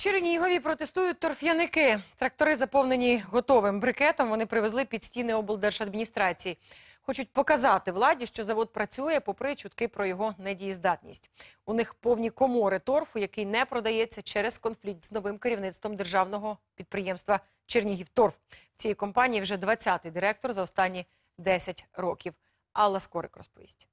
Чернігові протестують торф'яники. Трактори, заповнені готовим брикетом, вони привезли під стіни облдержадміністрації. Хочуть показати владі, що завод працює, попри чутки про його недієздатність. У них повні комори торфу, який не продається через конфлікт з новим керівництвом державного підприємства Чернігівторф. В цій компанії вже 20-й директор за останні 10 років. Алла Скорик розповість.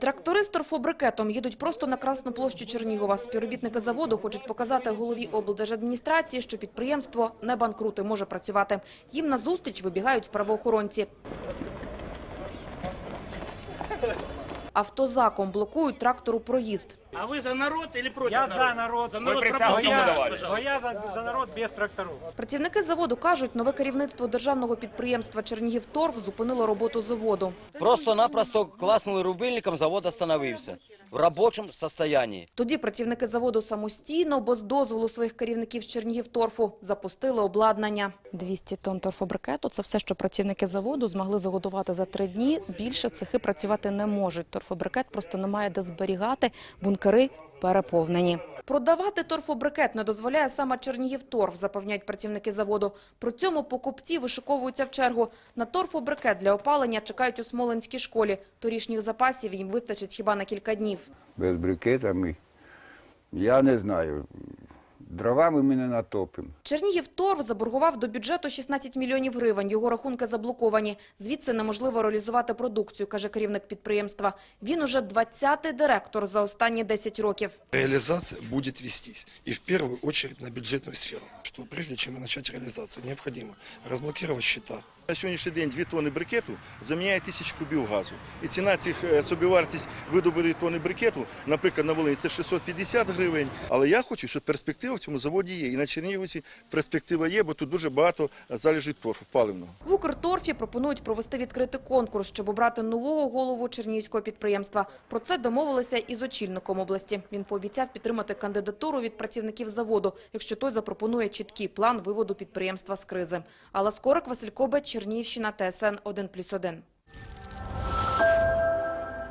Трактори з торфобрикетом їдуть просто на Красну площу Чернігова. Співробітники заводу хочуть показати голові облдержадміністрації, що підприємство не банкрути, може працювати. Їм назустріч вибігають правоохоронці. Автозаком блокують трактору проїзд. А вы за народ или против Я народа? за народ. За народ присягу пропустите, не давали. Бо я за, за народ без тракторів. Працівники заводу кажуть, нове керівництво державного підприємства Чернігівторф зупинило роботу заводу. Просто-напросто класнули рубильником, завод остановився в робочому состоянии. Тоді працівники заводу самостійно, без дозволу своїх керівників з Чернігівторфу, запустили обладнання. 200 тонн торфобрикету – це все, що працівники заводу змогли заготувати за три дні. Більше цехи працювати не можуть. Торфобрикет просто немає де зберігати, бункери переповнені. Продавати торфобрикет не дозволяє саме Чернігівторф, запевняють працівники заводу. При цьому покупці вишиковуються в чергу. На торфобрикет для опалення чекають у Смоленській школі. Торішніх запасів їм вистачить хіба на кілька днів. без брикетами. Я не знаю. Дровами ми не натопимо. Чернігівторф заборгував до бюджету 16 мільйонів гривень. Його рахунки заблоковані. Звідси неможливо реалізувати продукцію, каже керівник підприємства. Він уже 20-й директор за останні 10 років. Реалізація буде вестись. і в першу очередь на бюджетну сферу. Что прежде чем начать реалізацію, необхідно розблокувати счета. На сьогоднішній день 2 тонни брикету заміняє тисячу кубів газу. І ціна цих е, собівартість видобутої тонни брикету, наприклад, на Волині, це 650 гривень. Але я хочу, щоб перспектива в цьому заводі є. І на Чернігівці перспектива є, бо тут дуже багато залежить торфу паливного. В Укрторфі пропонують провести відкритий конкурс, щоб обрати нового голову чернігівського підприємства. Про це домовилися із очільником області. Він пообіцяв підтримати кандидатуру від працівників заводу, якщо той запропонує чіткий план виводу підприємства з кризи. Алла Скорик, Василь Кобець, Чернігівщина, ТСН 1+,1.